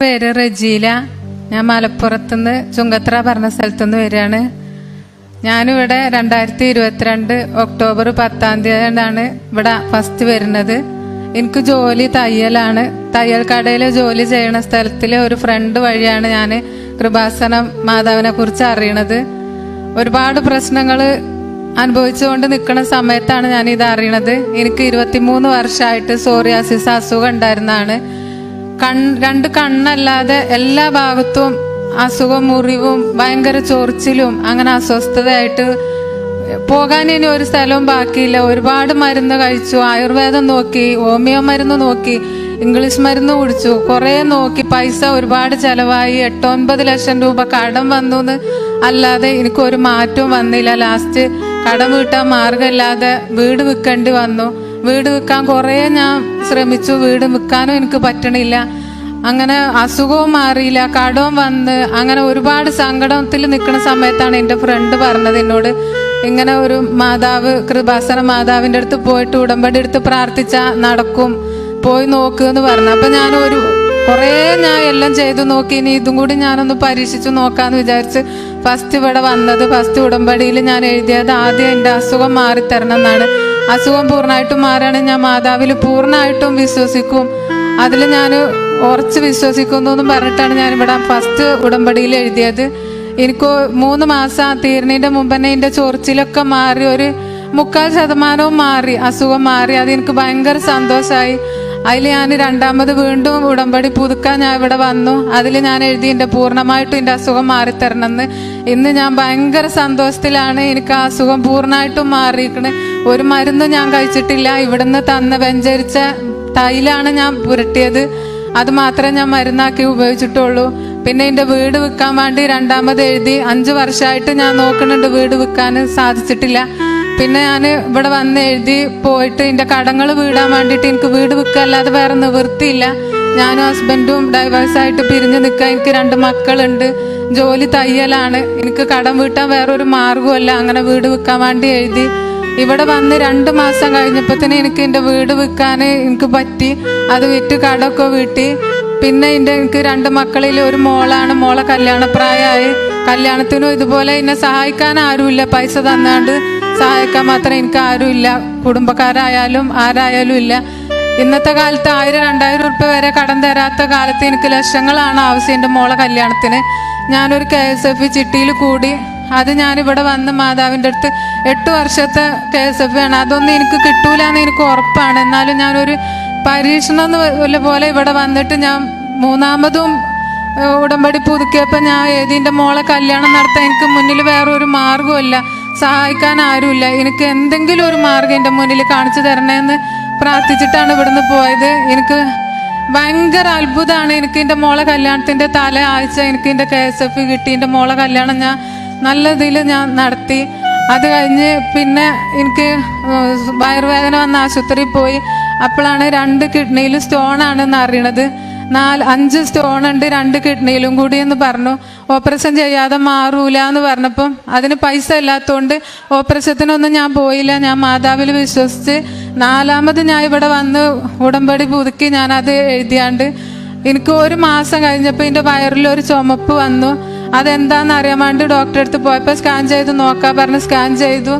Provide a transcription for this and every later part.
പേര് റജീല. ഞാൻ മലപ്പുറത്തുനിന്ന് ചുങ്കത്ര പറഞ്ഞ സ്ഥലത്തുനിന്ന് വരികയാണ്. ഞാനിവിടെ രണ്ടായിരത്തി ഇരുപത്തിരണ്ട് ഒക്ടോബർ പത്താം തീയതിയാണ് ഇവിടെ ഫസ്റ്റ് വരുന്നത്. എനിക്ക് ജോലി തയ്യലാണ്. തയ്യൽ കടയിൽ ജോലി ചെയ്യുന്ന സ്ഥലത്തിലെ ഒരു ഫ്രണ്ട് വഴിയാണ് ഞാൻ കൃപാസനം മാതാവിനെ കുറിച്ച് അറിയണത്. ഒരുപാട് പ്രശ്നങ്ങൾ അനുഭവിച്ചുകൊണ്ട് നിൽക്കുന്ന സമയത്താണ് ഞാൻ ഇത് അറിയണത്. എനിക്ക് ഇരുപത്തിമൂന്ന് വർഷമായിട്ട് സോറിയാസിസ് അസുഖം ഉണ്ടായിരുന്നതാണ്. കൺ രണ്ട് കണ്ണല്ലാതെ എല്ലാ ഭാഗത്തും അസുഖം മുറിവും ഭയങ്കര ചൊറിച്ചിലും അങ്ങനെ അസ്വസ്ഥതയായിട്ട് പോകാൻ ഇനി ഒരു സ്ഥലവും ബാക്കിയില്ല. ഒരുപാട് മരുന്ന് കഴിച്ചു. ആയുർവേദം നോക്കി ഹോമിയോ മരുന്ന് നോക്കി ഇംഗ്ലീഷ് മരുന്ന് കുടിച്ചു. കുറേ നോക്കി. പൈസ ഒരുപാട് ചെലവായി. എട്ടൊൻപത് ലക്ഷം രൂപ കടം വന്നു എന്ന് അല്ലാതെ എനിക്ക് ഒരു മാറ്റവും വന്നില്ല. ലാസ്റ്റ് കടം വീട്ടാൻ മാർഗമില്ലാതെ വീട് വിൽക്കേണ്ടി വന്നു. വീട് വിൽക്കാൻ കുറേ ഞാൻ ശ്രമിച്ചു. വീട് വിൽക്കാനും എനിക്ക് പറ്റണില്ല. അങ്ങനെ അസുഖവും മാറിയില്ല. കടവും വന്ന് അങ്ങനെ ഒരുപാട് സങ്കടത്തിൽ നിൽക്കുന്ന സമയത്താണ് എന്റെ ഫ്രണ്ട് പറഞ്ഞത് എന്നോട്. ഇങ്ങനെ ഒരു മാതാവ് കൃപാസന മാതാവിന്റെ അടുത്ത് പോയിട്ട് ഉടമ്പടി എടുത്ത് പ്രാർത്ഥിച്ചാൽ നടക്കും. പോയി നോക്കുക എന്ന് പറഞ്ഞു. അപ്പം ഞാൻ ഒരു കുറേ ഞാൻ എല്ലാം ചെയ്തു നോക്കി. ഇനി ഇതും കൂടി ഞാനൊന്ന് പരീക്ഷിച്ചു നോക്കാന്ന് വിചാരിച്ച് ഫസ്റ്റ് ഇവിടെ വന്നത്. ഫസ്റ്റ് ഉടമ്പടിയിൽ ഞാൻ എഴുതിയത് ആദ്യം എന്റെ അസുഖം മാറിത്തരണം എന്നാണ്. അസുഖം പൂർണമായിട്ടും മാറുകയാണെങ്കിൽ ഞാൻ മാതാവിൽ പൂർണമായിട്ടും വിശ്വസിക്കും. അതിൽ ഞാൻ ഉറച്ച് വിശ്വസിക്കുന്നു എന്നും പറഞ്ഞിട്ടാണ് ഞാൻ ഇവിടെ ഫസ്റ്റ് ഉടമ്പടിയിൽ എഴുതിയത്. എനിക്ക് മൂന്ന് മാസം തീരണീന്റെ മുമ്പ് തന്നെ എന്റെ ചൊറിച്ചിലൊക്കെ മാറി ഒരു മുക്കാൽ ശതമാനവും മാറി അസുഖം മാറി. അത് എനിക്ക് ഭയങ്കര സന്തോഷമായി അതിൽ ഞാൻ രണ്ടാമത് വീണ്ടും ഉടമ്പടി പുതുക്കാൻ ഞാൻ ഇവിടെ വന്നു. അതിൽ ഞാൻ എഴുതി എന്റെ പൂർണമായിട്ടും എന്റെ അസുഖം മാറിത്തരണമെന്ന് ഇന്ന് ഞാൻ ഭയങ്കര സന്തോഷത്തിലാണ് എനിക്ക് ആ അസുഖം പൂർണമായിട്ടും മാറിയിരിക്കണേ. ഒരു മരുന്നും ഞാൻ കഴിച്ചിട്ടില്ല. ഇവിടുന്ന് തന്ന വെഞ്ചരിച്ച തൈലാണ് ഞാൻ പുരട്ടിയത്. അത് മാത്രമേ ഞാൻ മരുന്നാക്കി ഉപയോഗിച്ചിട്ടുള്ളൂ. പിന്നെ എന്റെ വീട് വിൽക്കാൻ വേണ്ടി രണ്ടാമത് എഴുതി അഞ്ച് വർഷമായിട്ട് ഞാൻ നോക്കുന്നുണ്ട് വീട് വിൽക്കാൻ സാധിച്ചിട്ടില്ല. പിന്നെ ഞാൻ ഇവിടെ വന്ന് എഴുതി പോയിട്ട് എന്റെ കടങ്ങൾ വീടാൻ വേണ്ടിയിട്ട് എനിക്ക് വീട് വിൽക്കല്ലാതെ വേറെ നിവൃത്തിയില്ല. ഞാനും ഹസ്ബൻഡും ഡൈവേഴ്സായിട്ട് പിരിഞ്ഞു നിൽക്കാൻ എനിക്ക് രണ്ട് മക്കളുണ്ട്. ജോലി തയ്യലാണ്. എനിക്ക് കടം വീട്ടാൻ വേറൊരു മാർഗമല്ല അങ്ങനെ വീട് വിൽക്കാൻ വേണ്ടി എഴുതി ഇവിടെ വന്ന് രണ്ട് മാസം കഴിഞ്ഞപ്പോഴത്തേന് എനിക്ക് എന്റെ വീട് വിൽക്കാൻ എനിക്ക് പറ്റി. അത് വിറ്റ് കടമൊക്കെ വീട്ടി. പിന്നെ എന്റെ എനിക്ക് രണ്ട് മക്കളിൽ ഒരു മോളാണ്. മോളെ കല്യാണപ്രായമായി. കല്യാണത്തിനും ഇതുപോലെ എന്നെ സഹായിക്കാൻ ആരുമില്ല. പൈസ തന്നാണ്ട് സഹായിക്കാൻ മാത്രം എനിക്ക് ആരുമില്ല. കുടുംബക്കാരായാലും ആരായാലും ഇല്ല. ഇന്നത്തെ കാലത്ത് ആയിരം രണ്ടായിരം ഉറുപ്പ്യ വരെ കടം തരാത്ത കാലത്ത് എനിക്ക് ലക്ഷങ്ങളാണ് ആവശ്യം എന്റെ മോളെ കല്യാണത്തിന്. ഞാനൊരു കെ എസ് എഫ് ചിട്ടിയിൽ കൂടി അത് ഞാനിവിടെ വന്ന് മാതാവിന്റെ അടുത്ത് എട്ട് വർഷത്തെ കെ എസ് എഫ് ആണ്. അതൊന്നും എനിക്ക് കിട്ടൂല എന്ന് എനിക്ക് ഉറപ്പാണ്. എന്നാലും ഞാനൊരു പരീക്ഷണം എന്ന് പോലെ ഇവിടെ വന്നിട്ട് ഞാൻ മൂന്നാമതും ഉടമ്പടി പുതുക്കിയപ്പോൾ ഞാൻ ഏതിന്റെ മോളെ കല്യാണം നടത്താൻ എനിക്ക് മുന്നിൽ വേറെ ഒരു മാർഗമില്ല സഹായിക്കാൻ ആരുമില്ല. എനിക്ക് എന്തെങ്കിലും ഒരു മാർഗം എന്റെ മുന്നിൽ കാണിച്ചു തരണേന്ന് പ്രാർത്ഥിച്ചിട്ടാണ് ഇവിടുന്ന് പോയത്. എനിക്ക് ഭയങ്കര അത്ഭുതമാണ് എനിക്ക് എന്റെ മോളെ കല്യാണത്തിന്റെ തല ആഴ്ച എനിക്ക് എന്റെ കെ എസ് എഫ് കിട്ടി. എന്റെ മോളെ കല്യാണം ഞാൻ നല്ല ഇതിൽ ഞാൻ നടത്തി. അത് കഴിഞ്ഞ് പിന്നെ എനിക്ക് വയറുവേദന വന്ന ആശുപത്രിയിൽ പോയി. അപ്പോഴാണ് രണ്ട് കിഡ്നിയിൽ സ്റ്റോൺ ആണെന്ന് അറിയണത്. നാല് അഞ്ച് സ്റ്റോൺ ഉണ്ട് രണ്ട് കിഡ്നിയിലും കൂടി എന്ന് പറഞ്ഞു. ഓപ്പറേഷൻ ചെയ്യാതെ മാറൂല എന്ന് പറഞ്ഞപ്പം അതിന് പൈസ ഇല്ലാത്തതുകൊണ്ട് ഓപ്പറേഷത്തിനൊന്നും ഞാൻ പോയില്ല. ഞാൻ മാതാവിൽ വിശ്വസിച്ച് നാലാമത് ഞാൻ ഇവിടെ വന്ന് ഉടമ്പടി പുതുക്കി ഞാനത് എഴുതിയാണ്ട് എനിക്ക് ഒരു മാസം കഴിഞ്ഞപ്പോൾ എന്റെ വയറിൽ ഒരു ചുമപ്പ് വന്നു. അതെന്താണെന്ന് അറിയാൻ വേണ്ടി ഡോക്ടറെ അടുത്ത് പോയപ്പോൾ സ്കാൻ ചെയ്ത് നോക്കാൻ പറഞ്ഞ് സ്കാൻ ചെയ്തു.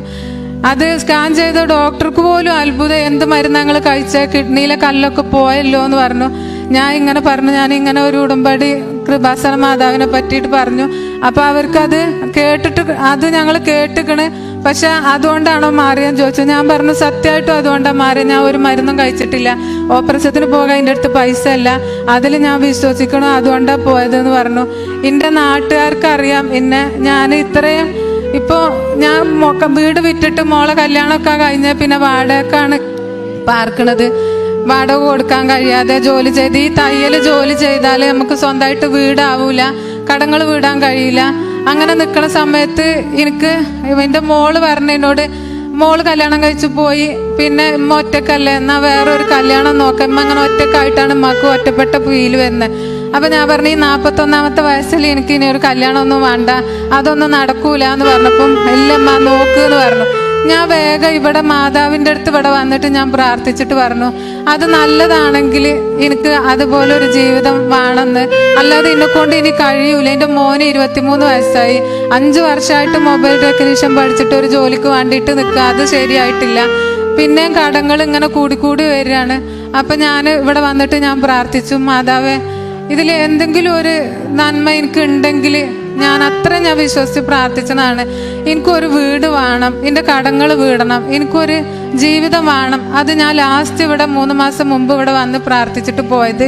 അത് സ്കാൻ ചെയ്ത ഡോക്ടർക്ക് പോലും അത്ഭുതം. എന്ത് മരുന്ന് ഞങ്ങൾ കഴിച്ച? കിഡ്നിയിലെ കല്ലൊക്കെ പോയല്ലോ എന്ന് പറഞ്ഞു. ഞാൻ ഇങ്ങനെ പറഞ്ഞു ഞാൻ ഇങ്ങനെ ഒരു ഉടമ്പടി കൃപാസന മാതാവിനെ പറ്റിയിട്ട് പറഞ്ഞു. അപ്പൊ അത് കേട്ടിട്ട് അത് ഞങ്ങൾ കേട്ടിക്കണ്. പക്ഷെ അതുകൊണ്ടാണോ മാറിയെന്ന് ചോദിച്ചത്? ഞാൻ പറഞ്ഞു സത്യമായിട്ടും അതുകൊണ്ടാണ് മാറിയത് ഞാൻ ഒരു മരുന്നും കഴിച്ചിട്ടില്ല. ഓപ്പറേഷത്തിന് പോകാൻ എന്റെ അടുത്ത് പൈസ അല്ല അതിൽ ഞാൻ വിശ്വസിക്കണം? അതുകൊണ്ടാണ് പോയതെന്ന് പറഞ്ഞു. എന്റെ നാട്ടുകാർക്ക് അറിയാം എന്നെ ഞാൻ ഇത്രയും ഇപ്പോൾ ഞാൻ വീട് വിറ്റിട്ട് മോളെ കല്യാണമൊക്കെ കഴിഞ്ഞാൽ പിന്നെ വാടകക്കാണ് പാർക്കണത്. വാടക കൊടുക്കാൻ കഴിയാതെ ജോലി ചെയ്ത് ഈ തയ്യൽ ജോലി ചെയ്താൽ നമുക്ക് സ്വന്തമായിട്ട് വീടാവൂല. കടങ്ങൾ വീടാൻ കഴിയില്ല. അങ്ങനെ നിൽക്കുന്ന സമയത്ത് എനിക്ക് എന്റെ മോൾ പറഞ്ഞതിനോട് മോൾ കല്യാണം കഴിച്ചു പോയി പിന്നെ ഇമ്മ ഒറ്റക്കല്ലേ? എന്നാ ഒരു കല്യാണം നോക്കാം. ഇമ്മ അങ്ങനെ ഒറ്റക്കായിട്ടാണ് ഇമ്മക്ക് ഒറ്റപ്പെട്ട ഫീൽ വരുന്നത് അപ്പൊ ഞാൻ പറഞ്ഞു ഈ നാപ്പത്തൊന്നാമത്തെ വയസ്സിൽ എനിക്ക് ഇനി ഒരു കല്യാണം ഒന്നും വേണ്ട. അതൊന്നും നടക്കൂല എന്ന് പറഞ്ഞപ്പം എല്ലമ്മ നോക്ക് എന്ന് പറഞ്ഞു. ഞാൻ വേഗം ഇവിടെ മാതാവിന്റെ അടുത്ത് ഇവിടെ വന്നിട്ട് ഞാൻ പ്രാർത്ഥിച്ചിട്ട് പറഞ്ഞു. അത് നല്ലതാണെങ്കിൽ എനിക്ക് അതുപോലെ ഒരു ജീവിതം വേണമെന്ന്. അല്ലാതെ എന്നെ കൊണ്ട് ഇനി കഴിയൂല. എന്റെ മോന് ഇരുപത്തിമൂന്ന് വയസ്സായി. അഞ്ച് വർഷമായിട്ട് മൊബൈൽ ടെക്നീഷ്യൻ പഠിച്ചിട്ട് ഒരു ജോലിക്ക് വേണ്ടിയിട്ട് നിൽക്കുക. അത് ശരിയായിട്ടില്ല. പിന്നെയും കടങ്ങൾ ഇങ്ങനെ കൂടിക്കൂടി വരികയാണ്. അപ്പം ഞാൻ ഇവിടെ വന്നിട്ട് ഞാൻ പ്രാർത്ഥിച്ചു. മാതാവേ ഇതിൽ എന്തെങ്കിലും ഒരു നന്മ എനിക്ക് ഉണ്ടെങ്കിൽ ഞാൻ അത്ര ഞാൻ വിശ്വസിച്ച് പ്രാർത്ഥിച്ചതാണ്. എനിക്കൊരു വീട് വേണം എന്റെ കടങ്ങൾ വീടണം എനിക്കൊരു ജീവിതം വേണം. അത് ഞാൻ ലാസ്റ്റ് ഇവിടെ മൂന്ന് മാസം മുമ്പ് ഇവിടെ വന്ന് പ്രാർത്ഥിച്ചിട്ട് പോയത്.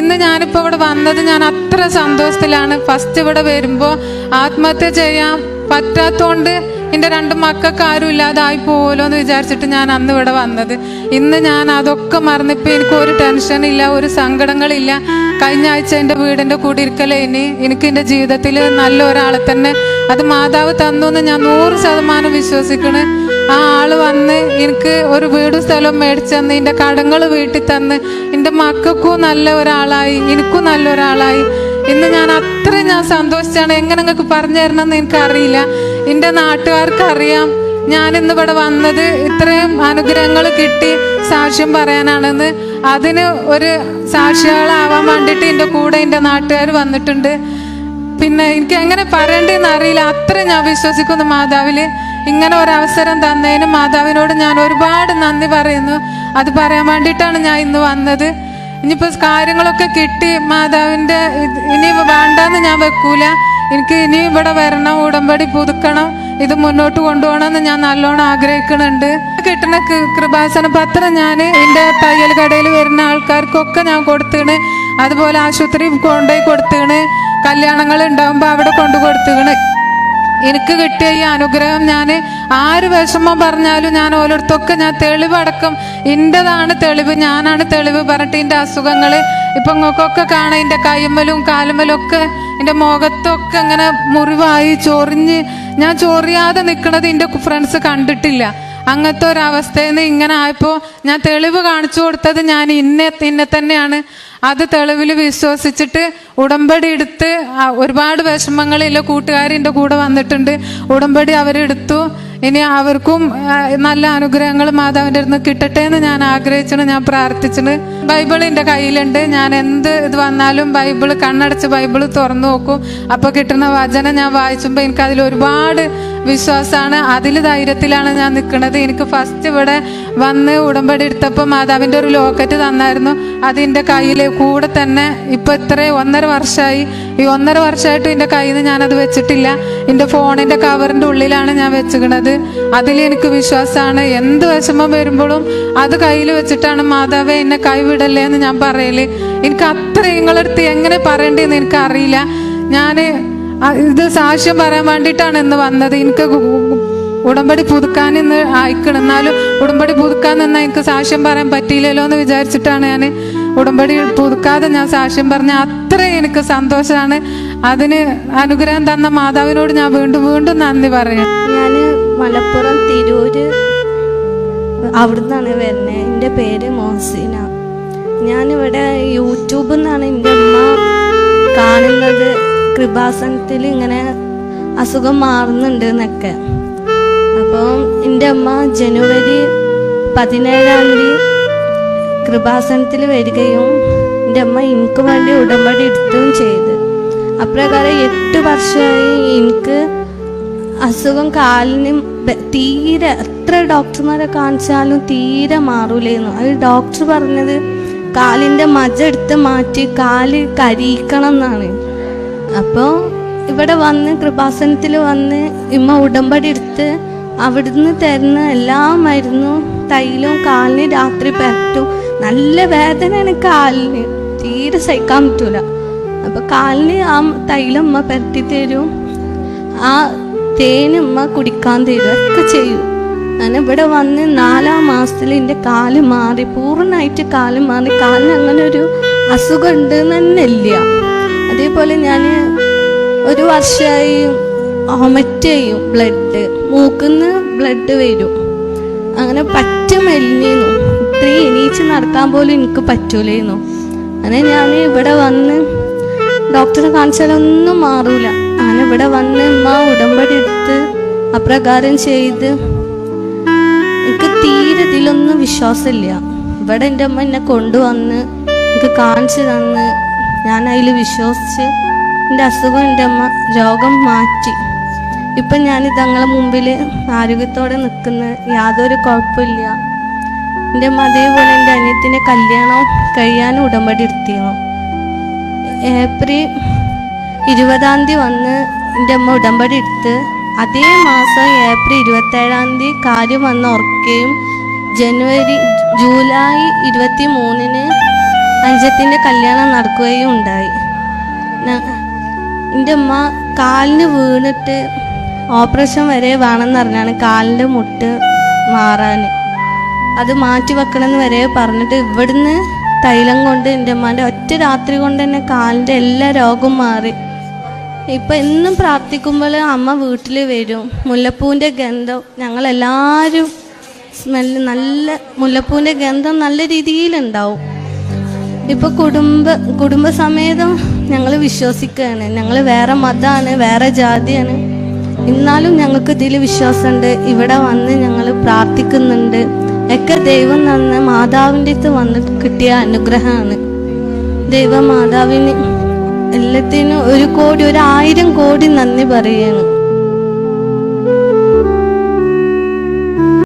ഇന്ന് ഞാനിപ്പോൾ ഇവിടെ വന്നത് ഞാൻ അത്ര സന്തോഷത്തിലാണ്. ഫസ്റ്റ് ഇവിടെ വരുമ്പോൾ ആത്മഹത്യ ചെയ്യാൻ പറ്റാത്തോണ്ട് എന്റെ രണ്ട് മക്കൾക്ക് ആരും ഇല്ലാതായി പോലോ എന്ന് വിചാരിച്ചിട്ട് ഞാൻ അന്ന് ഇവിടെ വന്നത്. ഇന്ന് ഞാൻ അതൊക്കെ മറന്നിപ്പോൾ എനിക്ക് ഒരു ടെൻഷൻ ഇല്ല ഒരു സങ്കടങ്ങളില്ല. കഴിഞ്ഞ ആഴ്ച എന്റെ വീടിന്റെ കൂടിയിരിക്കലേ ഇനി എനിക്ക് എന്റെ ജീവിതത്തിൽ നല്ല ഒരാളെ തന്നെ അത് മാതാവ് തന്നു എന്ന് ഞാൻ നൂറ് ശതമാനം വിശ്വസിക്കണ്. ആ ആൾ വന്ന് എനിക്ക് ഒരു വീടും സ്ഥലവും മേടിച്ചെന്ന് എന്റെ കടങ്ങൾ വീട്ടിൽ തന്ന് എന്റെ മക്കൾക്കും നല്ല ഒരാളായി എനിക്കും നല്ല ഒരാളായി. ഇന്ന് ഞാൻ അത്രയും ഞാൻ സന്തോഷിച്ചാണ്. എങ്ങനെ നിങ്ങൾക്ക് പറഞ്ഞു തരണമെന്ന് എനിക്കറിയില്ല. എന്റെ നാട്ടുകാർക്ക് അറിയാം ഞാൻ ഇന്ന് ഇവിടെ വന്നത് ഇത്രയും അനുഗ്രഹങ്ങൾ കിട്ടി സാക്ഷ്യം പറയാനാണെന്ന്. അതിന് ഒരു സാക്ഷികളാവാൻ വേണ്ടിയിട്ട് എന്റെ കൂടെ എന്റെ നാട്ടുകാർ വന്നിട്ടുണ്ട്. പിന്നെ എനിക്ക് എങ്ങനെ പറയണ്ടെന്ന് അറിയില്ല. അത്ര ഞാൻ വിശ്വസിക്കുന്നു മാതാവിൽ ഇങ്ങനെ ഒരു അവസരം തന്നതിന് മാതാവിനോട് ഞാൻ ഒരുപാട് നന്ദി പറയുന്നു. അത് പറയാൻ വേണ്ടിയിട്ടാണ് ഞാൻ ഇന്ന് വന്നത്. ഇനിയിപ്പോൾ കാര്യങ്ങളൊക്കെ കിട്ടി മാതാവിന്റെ ഇത് ഇനി വേണ്ടെന്ന് ഞാൻ വെക്കൂല. എനിക്ക് ഇനി ഇവിടെ വരണം ഉടമ്പടി പുതുക്കണം ഇത് മുന്നോട്ട് കൊണ്ടുപോകണമെന്ന് ഞാൻ നല്ലോണം ആഗ്രഹിക്കുന്നുണ്ട്. കിട്ടുന്ന കൃപാസന പത്രം ഞാൻ എന്റെ തയ്യൽ കടയിൽ വരുന്ന ആൾക്കാർക്കൊക്കെ ഞാൻ കൊടുത്തേണ്. അതുപോലെ ആശുപത്രി കൊണ്ടുപോയി കൊടുത്തേണ്. കല്യാണങ്ങൾ ഉണ്ടാകുമ്പോൾ അവിടെ കൊണ്ടു കൊടുത്തേണ്. എനിക്ക് കിട്ടിയ ഈ അനുഗ്രഹം ഞാൻ ആര് വിഷമം പറഞ്ഞാലും ഞാൻ ഓരോരുത്തൊക്കെ ഞാൻ തെളിവടക്കം എന്റെതാണ് തെളിവ് ഞാനാണ് തെളിവ് പറഞ്ഞിട്ട് എന്റെ അസുഖങ്ങൾ ഇപ്പം നിങ്ങൾക്കൊക്കെ കാണാം. എന്റെ കൈമലും കാലുമ്മലും ഒക്കെ എന്റെ മുഖത്തൊക്കെ ഇങ്ങനെ മുറിവായി ചൊറിഞ്ഞ് ഞാൻ ചൊറിയാതെ നിൽക്കുന്നത് എന്റെ ഫ്രണ്ട്സ് കണ്ടിട്ടില്ല. അങ്ങനത്തെ ഒരവസ്ഥയിൽ നിന്ന് ഇങ്ങനെ ആയപ്പോൾ ഞാൻ തെളിവ് കാണിച്ചു കൊടുത്തത് ഞാൻ ഇന്നെ ഇന്നെ തന്നെയാണ്. അത് തെളിവിൽ വിശ്വസിച്ചിട്ട് ഉടമ്പടി എടുത്ത് ഒരുപാട് വിഷമങ്ങളിൽ കൂട്ടുകാരിന്റെ കൂടെ വന്നിട്ടുണ്ട്. ഉടമ്പടി അവരെടുത്തു. ഇനി അവർക്കും നല്ല അനുഗ്രഹങ്ങൾ മാതാവിന്റെ അടുത്ത് കിട്ടട്ടെ എന്ന് ഞാൻ ആഗ്രഹിച്ചിട്ട് ഞാൻ പ്രാർത്ഥിച്ചിട്ട് ബൈബിൾ എന്റെ കയ്യിലുണ്ട്. ഞാൻ എന്ത് ഇത് വന്നാലും ബൈബിൾ കണ്ണടച്ച് ബൈബിൾ തുറന്നു നോക്കും. അപ്പോൾ കിട്ടുന്ന വചനം ഞാൻ വായിച്ചുമ്പോൾ എനിക്ക് അതിൽ ഒരുപാട് വിശ്വാസമാണ്. അതിൽ ധൈര്യത്തിലാണ് ഞാൻ നിൽക്കുന്നത്. എനിക്ക് ഫസ്റ്റ് ഇവിടെ വന്ന് ഉടമ്പടി എടുത്തപ്പോൾ മാതാവിന്റെ ഒരു ലോക്കറ്റ് തന്നായിരുന്നു. അതിന്റെ കയ്യിൽ കൂടെ തന്നെ ഇപ്പം ഇത്ര ഒന്നര വർഷമായി ഈ ഒന്നര വർഷമായിട്ട് എന്റെ കയ്യിൽ നിന്ന് ഞാനത് വെച്ചിട്ടില്ല. എന്റെ ഫോണിന്റെ കവറിന്റെ ഉള്ളിലാണ് ഞാൻ അതിൽ എനിക്ക് വിശ്വാസമാണ്. എന്ത് വിഷമം വരുമ്പോഴും അത് കയ്യിൽ വെച്ചിട്ടാണ് മാതാവേ എന്നെ കൈവിടല്ലേ എന്ന് ഞാൻ പറയൽ. എനിക്ക് അത്ര നിങ്ങളടുത്ത് എങ്ങനെ പറയണ്ടേന്ന് എനിക്ക് അറിയില്ല. ഞാൻ ഇത് സാക്ഷ്യം പറയാൻ വേണ്ടിയിട്ടാണ് ഇന്ന് വന്നത്. എനിക്ക് ഉടമ്പടി പുതുക്കാൻ ഇന്ന് അയക്കണം എന്നാലും ഉടമ്പടി പുതുക്കാൻ നിന്നാൽ എനിക്ക് സാക്ഷ്യം പറയാൻ പറ്റിയില്ലല്ലോ എന്ന് വിചാരിച്ചിട്ടാണ് ഞാൻ ഉടമ്പടി പുതുക്കാതെ ഞാൻ സാക്ഷ്യം പറഞ്ഞ. അത്ര എനിക്ക് സന്തോഷമാണ് അതിന് അനുഗ്രഹം തന്ന മാതാവിനോട് ഞാൻ വീണ്ടും വീണ്ടും നന്ദി പറയാം ഞാൻ മലപ്പുറം തിരൂര്. അവിടുന്നാണ് വരുന്നത് എന്റെ പേര് മോഹസീന. ഞാനിവിടെ യൂട്യൂബിൽ നിന്നാണ് എന്റെ അമ്മ കാണുന്നത്. കൃപാസനത്തിൽ ഇങ്ങനെ അസുഖം മാറുന്നുണ്ട് എന്നൊക്കെ അപ്പം എന്റെ അമ്മ ജനുവരി പതിനേഴാം തീയതി കൃപാസനത്തിൽ വരികയും എന്റെ അമ്മ എനിക്ക് വേണ്ടി ഉടമ്പടി എടുത്തുകയും ചെയ്ത്. അപ്രകാരം എട്ട് വർഷമായി എനിക്ക് അസുഖം കാലിന് തീരെ എത്ര ഡോക്ടർമാരെ കാണിച്ചാലും തീരെ മാറൂലായിരുന്നു അത് ഡോക്ടർ പറഞ്ഞത് കാലിന്റെ മജ എടുത്ത് മാറ്റി കാൽ കരിയിക്കണം എന്നാണ് അപ്പോൾ ഇവിടെ വന്ന് കൃപാസനത്തിൽ വന്ന് ഇമ്മ ഉടമ്പടി എടുത്ത് അവിടുന്ന് തരുന്ന എല്ലാ മരുന്നും തൈലും കാലിന് രാത്രി പരട്ടും നല്ല വേദനയാണ് കാലിന്. തീരെ സഹിക്കാൻ പറ്റൂല. അപ്പൊ കാലിന് ആ തൈലമ്മ പരട്ടി തരും. ആ തേനുമ്മ കുടിക്കാൻ തരും ചെയ്യൂ. ഞാൻ ഇവിടെ വന്ന് നാലാം മാസത്തിൽ എന്റെ കാൽ മാറി പൂർണമായിട്ട് കാൽ മാറി കാലിന് അങ്ങനെ ഒരു അസുഖം ഉണ്ട് തന്നെ ഇല്ല അതേപോലെ ഞാൻ ഒരു വർഷമായി ഓമറ്റ് ചെയ്യും ബ്ലഡ് മൂക്കുന്ന് ബ്ലഡ് വരും. അങ്ങനെ പറ്റ മെലിഞ്ഞിരുന്നു ഇത്രയും എണീച്ച് നടക്കാൻ പോലും എനിക്ക് പറ്റൂലായിരുന്നു അങ്ങനെ ഞാൻ ഇവിടെ വന്ന് ഡോക്ടറെ കാണിച്ചാലൊന്നും മാറൂല. അങ്ങനെ ഇവിടെ വന്ന് ഉമ്മ ഉടമ്പടി എടുത്ത് അപ്രകാരം ചെയ്ത് എനിക്ക് തീരെ ഇതിലൊന്നും വിശ്വാസമില്ല. ഇവിടെ എന്റെ അമ്മ എന്നെ കൊണ്ടുവന്ന് എനിക്ക് കാണിച്ചു തന്ന് ഞാൻ അതിൽ വിശ്വസിച്ച് എന്റെ അസുഖം എന്റെ അമ്മ രോഗം മാറ്റി. ഇപ്പം ഞാൻ തങ്ങളെ മുമ്പിൽ ആരോഗ്യത്തോടെ നിൽക്കുന്ന യാതൊരു കുഴപ്പമില്ല. എന്റെ അമ്മ അതേപോലെ എന്റെ അനിയത്തിന്റെ കല്യാണം കഴിയാനും ഉടമ്പടി എടുത്തിരുന്നു. ഏപ്രിൽ ഇരുപതാം തീയതി വന്ന് എന്റെ അമ്മ ഉടമ്പടി എടുത്ത് അതേ മാസം ഏപ്രിൽ ഇരുപത്തേഴാം തീയതി കാര്യം വന്ന് ഉറക്കുകയും ജനുവരി ജൂലൈ ഇരുപത്തി മൂന്നിന് അഞ്ചത്തിന്റെ കല്യാണം നടക്കുകയും ഉണ്ടായി. എന്റെ അമ്മ കാലിന് വീണിട്ട് ഓപ്പറേഷൻ വരെ വേണമെന്ന് പറഞ്ഞാണ് കാലിന്റെ മുട്ട് മാറാൻ. അത് മാറ്റി വെക്കണമെന്ന് വരെ പറഞ്ഞിട്ട് ഇവിടുന്ന് തൈലം കൊണ്ട് എന്റെ അമ്മാന്റെ ഒറ്റ രാത്രി കൊണ്ട് തന്നെ കാലിന്റെ എല്ലാ രോഗവും മാറി. ഇപ്പം എന്നും പ്രാർത്ഥിക്കുമ്പോൾ അമ്മ വീട്ടിൽ വരും. മുല്ലപ്പൂവിന്റെ ഗന്ധം ഞങ്ങളെല്ലാവരും സ്മെല്ല് നല്ല മുല്ലപ്പൂവിന്റെ ഗന്ധം നല്ല രീതിയിലുണ്ടാവും. ഇപ്പൊ കുടുംബ കുടുംബസമേതം ഞങ്ങൾ വിശ്വസിക്കുകയാണ്. ഞങ്ങൾ വേറെ മതമാണ് വേറെ ജാതിയാണ്. എന്നാലും ഞങ്ങൾക്ക് ഇതിൽ വിശ്വാസമുണ്ട്. ഇവിടെ വന്ന് ഞങ്ങൾ പ്രാർത്ഥിക്കുന്നുണ്ട്. ഒക്കെ ദൈവം തന്ന മാതാവിന്റെ അടുത്ത് വന്ന് കിട്ടിയ അനുഗ്രഹമാണ്. ദൈവ മാതാവിന് എല്ലാത്തിനും ഒരു കോടി ഒരു ആയിരം കോടി നന്ദി പറയാണ്.